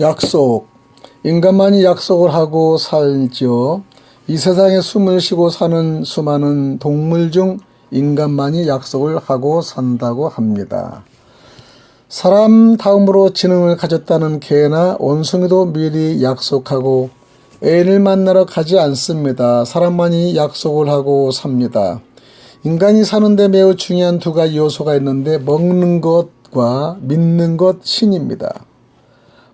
약속. 인간만이 약속을 하고 살지요. 이 세상에 숨을 쉬고 사는 수많은 동물 중 인간만이 약속을 하고 산다고 합니다. 사람 다음으로 지능을 가졌다는 개나 원숭이도 미리 약속하고 애인을 만나러 가지 않습니다. 사람만이 약속을 하고 삽니다. 인간이 사는데 매우 중요한 두 가지 요소가 있는데 먹는 것과 믿는 것 신입니다.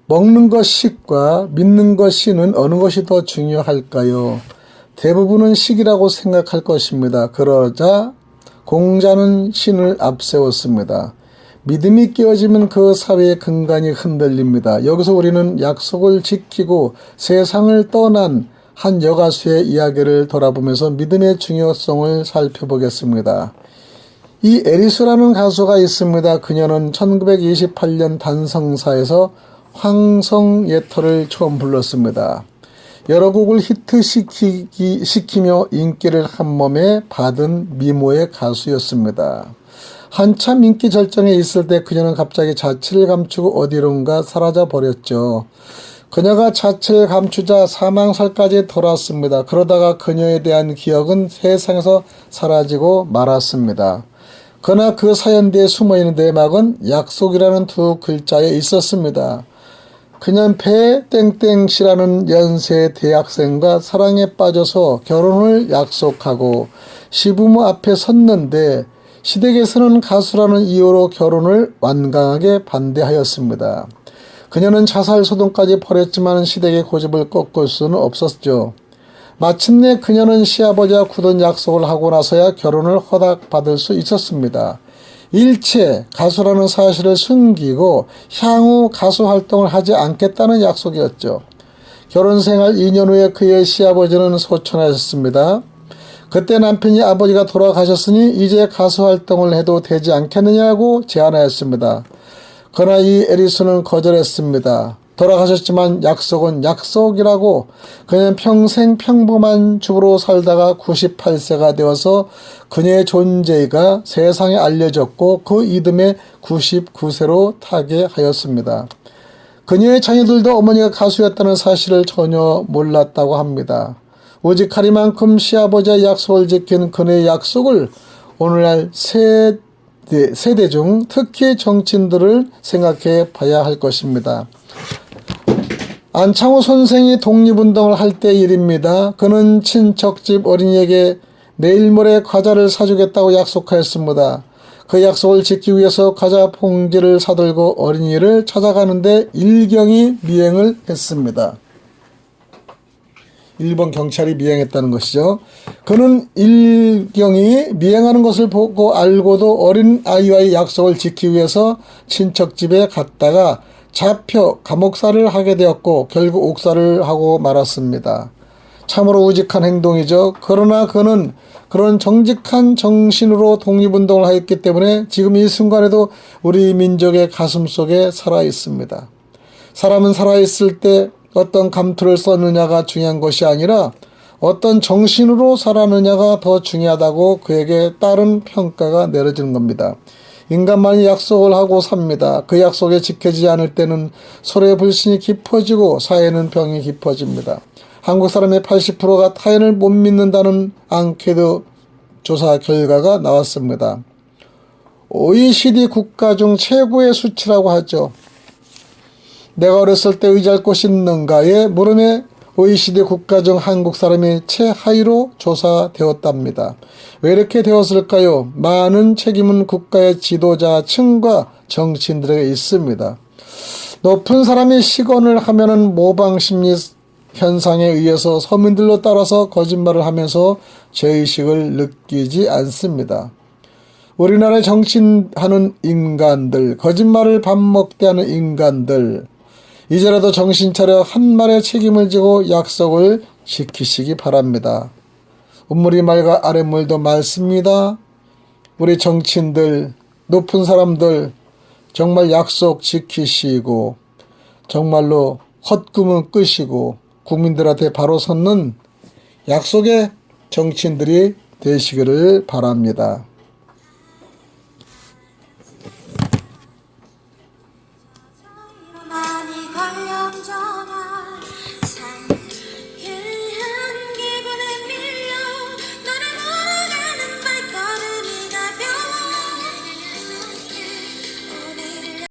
먹는 것 식과 믿는 것 신은 어느 것이 더 중요할까요? 대부분은 식이라고 생각할 것입니다. 그러자 공자는 신을 앞세웠습니다. 믿음이 깨어지면 그 사회의 근간이 흔들립니다. 여기서 우리는 약속을 지키고 세상을 떠난 한 여가수의 이야기를 돌아보면서 믿음의 중요성을 살펴보겠습니다. 이 에리스라는 가수가 있습니다. 그녀는 1928년 단성사에서 황성예터를 처음 불렀습니다. 여러 곡을 히트시키기, 시키며 인기를 한 몸에 받은 미모의 가수였습니다. 한참 인기 절정에 있을 때 그녀는 갑자기 자취를 감추고 어디론가 사라져 버렸죠. 그녀가 자취를 감추자 사망설까지 돌았습니다. 그러다가 그녀에 대한 기억은 세상에서 사라지고 말았습니다. 그러나 그 사연 뒤에 숨어있는 내막은 약속이라는 두 글자에 있었습니다. 그냥 배땡땡 씨라는 연세 대학생과 사랑에 빠져서 결혼을 약속하고 시부모 앞에 섰는데 시댁에서는 가수라는 이유로 결혼을 완강하게 반대하였습니다. 그녀는 자살 소동까지 벌였지만 시댁의 고집을 꺾을 수는 없었죠. 마침내 그녀는 시아버지와 굳은 약속을 하고 나서야 결혼을 허락받을 수 있었습니다. 일체 가수라는 사실을 숨기고 향후 가수 활동을 하지 않겠다는 약속이었죠. 결혼 생활 2년 후에 그의 시아버지는 소천하셨습니다. 그때 남편이 아버지가 돌아가셨으니 이제 가수 활동을 해도 되지 않겠느냐고 제안하였습니다. 그러나 이 에리스는 거절했습니다. 돌아가셨지만 약속은 약속이라고 그는 평생 평범한 주부로 살다가 98세가 되어서 그녀의 존재가 세상에 알려졌고 그 이듬해 99세로 타게 하였습니다. 그녀의 자녀들도 어머니가 가수였다는 사실을 전혀 몰랐다고 합니다. 오직 하리만큼 시아버지의 약속을 지킨 그녀의 약속을 오늘날 세대, 세대 중 특히 정치인들을 생각해 봐야 할 것입니다. 안창호 선생이 독립운동을 할 때 일입니다. 그는 친척집 어린이에게 내일 모레 과자를 사주겠다고 약속하였습니다. 그 약속을 지키기 위해서 과자 봉지를 사들고 어린이를 찾아가는데 일경이 미행을 했습니다. 일본 경찰이 미행했다는 것이죠. 그는 일경이 미행하는 것을 보고 알고도 어린 아이와의 약속을 지키기 위해서 친척 집에 갔다가 잡혀 감옥살을 하게 되었고 결국 옥살을 하고 말았습니다. 참으로 우직한 행동이죠. 그러나 그는 그런 정직한 정신으로 독립운동을 하였기 때문에 지금 이 순간에도 우리 민족의 가슴 속에 살아 있습니다. 사람은 살아있을 때 어떤 감투를 썼느냐가 중요한 것이 아니라 어떤 정신으로 살았느냐가 더 중요하다고 그에게 따른 평가가 내려지는 겁니다. 인간만이 약속을 하고 삽니다. 그 약속에 지켜지지 않을 때는 서로의 불신이 깊어지고 사회는 병이 깊어집니다. 한국 사람의 80%가 타인을 못 믿는다는 앙케드 조사 결과가 나왔습니다. OECD 국가 중 최고의 수치라고 하죠. 내가 어렸을 때 의지할 곳이 있는가에 물음에 OECD 국가 중 한국 사람이 최하위로 조사되었답니다. 왜 이렇게 되었을까요? 많은 책임은 국가의 지도자층과 정치인들에게 있습니다. 높은 사람이 시건을 하면은 모방 심리 현상에 의해서 서민들로 따라서 거짓말을 하면서 죄의식을 느끼지 않습니다. 우리나라에 정치하는 인간들, 거짓말을 밥 먹게 하는 인간들, 이제라도 정신 차려 한 말의 책임을 지고 약속을 지키시기 바랍니다. 우물이 맑아 아랫물도 맑습니다. 우리 정치인들, 높은 사람들 정말 약속 지키시고 정말로 헛꿈은 끄시고 국민들한테 바로 섰는 약속의 정치인들이 되시기를 바랍니다.